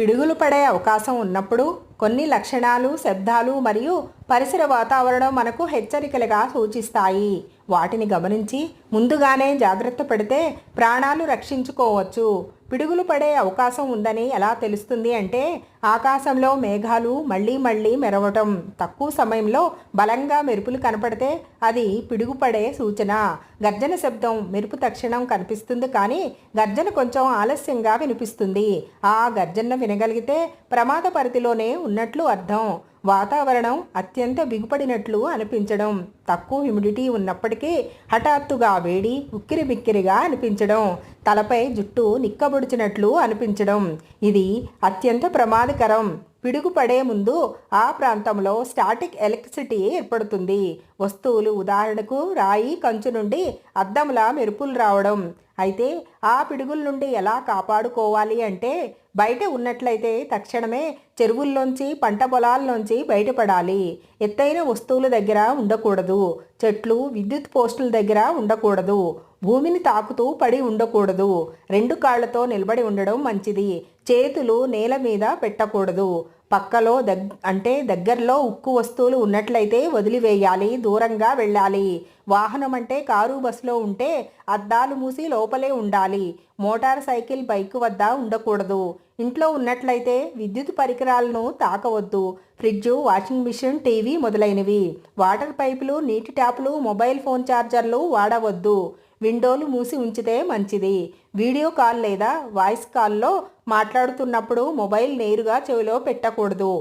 పిడుగులు పడే అవకాశం ఉన్నప్పుడు కొన్ని లక్షణాలు శబ్దాలు మరియు పరిసర వాతావరణం మనకు హెచ్చరికలుగా సూచిస్తాయి. వాటిని గమనించి ముందుగానే జాగ్రత్త పడితే ప్రాణాలు రక్షించుకోవచ్చు. పిడుగులు పడే అవకాశం ఉందని ఎలా తెలుస్తుంది అంటే ఆకాశంలో మేఘాలు మళ్ళీ మళ్ళీ మెరవటం తక్కువ సమయంలో బలంగా మెరుపులు కనపడితే అది పిడుగు పడే సూచన. గర్జన శబ్దం మెరుపు తక్షణం కనిపిస్తుంది కానీ గర్జన కొంచెం ఆలస్యంగా వినిపిస్తుంది. ఆ గర్జన వినగలిగితే ప్రమాద పరిధిలోనే ఉన్నట్లు అర్థం. వాతావరణం అత్యంత బిగుపడినట్లు అనిపించడం. తక్కువ హ్యూమిడిటీ ఉన్నప్పటికీ హఠాత్తుగా వేడి ఉక్కిరి బిక్కిరిగా అనిపించడం. తలపై జుట్టు నిక్కబొడిచినట్లు అనిపించడం. ఇది అత్యంత ప్రమాదకరం. పిడుగుపడే ముందు ఆ ప్రాంతంలో స్టాటిక్ ఎలక్ట్రిసిటీ ఏర్పడుతుంది. వస్తువులు ఉదాహరణకు రాయి కంచు నుండి అద్దంలా మెరుపులు రావడం. అయితే ఆ పిడుగుల నుండి ఎలా కాపాడుకోవాలి అంటే బయట ఉన్నట్లయితే తక్షణమే చెరువుల్లోంచి పంట పొలాల్లోంచి బయటపడాలి. ఎత్తైన వస్తువుల దగ్గర ఉండకూడదు. చెట్లు విద్యుత్ పోస్టుల దగ్గర ఉండకూడదు. భూమిని తాకుతూ పడి ఉండకూడదు. రెండు కాళ్ళతో నిలబడి ఉండడం మంచిది. చేతులు నేల మీద పెట్టకూడదు. పక్కలో దగ్ అంటే దగ్గరలో ఉక్కు వస్తువులు ఉన్నట్లయితే వదిలివేయాలి దూరంగా వెళ్ళాలి. వాహనం అంటే కారు బస్సులో ఉంటే అద్దాలు మూసి లోపలే ఉండాలి. మోటార్ సైకిల్ బైక్ వద్ద ఉండకూడదు. ఇంట్లో ఉన్నట్లయితే విద్యుత్ పరికరాలను తాకవద్దు. ఫ్రిడ్జు వాషింగ్ మిషన్ టీవీ మొదలైనవి. వాటర్ పైపులు నీటి ట్యాపులు మొబైల్ ఫోన్ ఛార్జర్లు వాడవద్దు. విండోలు మూసి ఉంచితే మంచిది. వీడియో కాల్ లేదా వాయిస్ కాల్లో మాట్లాడుతున్నప్పుడు మొబైల్ నేరుగా చెవిలో పెట్టకూడదు.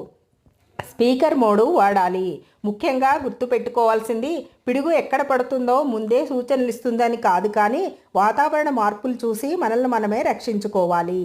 స్పీకర్ మోడు వాడాలి. ముఖ్యంగా గుర్తుపెట్టుకోవాల్సింది పిడుగు ఎక్కడ పడుతుందో ముందే సూచనలు ఇస్తుందని కాదు కానీ వాతావరణ మార్పులు చూసి మనల్ని మనమే రక్షించుకోవాలి.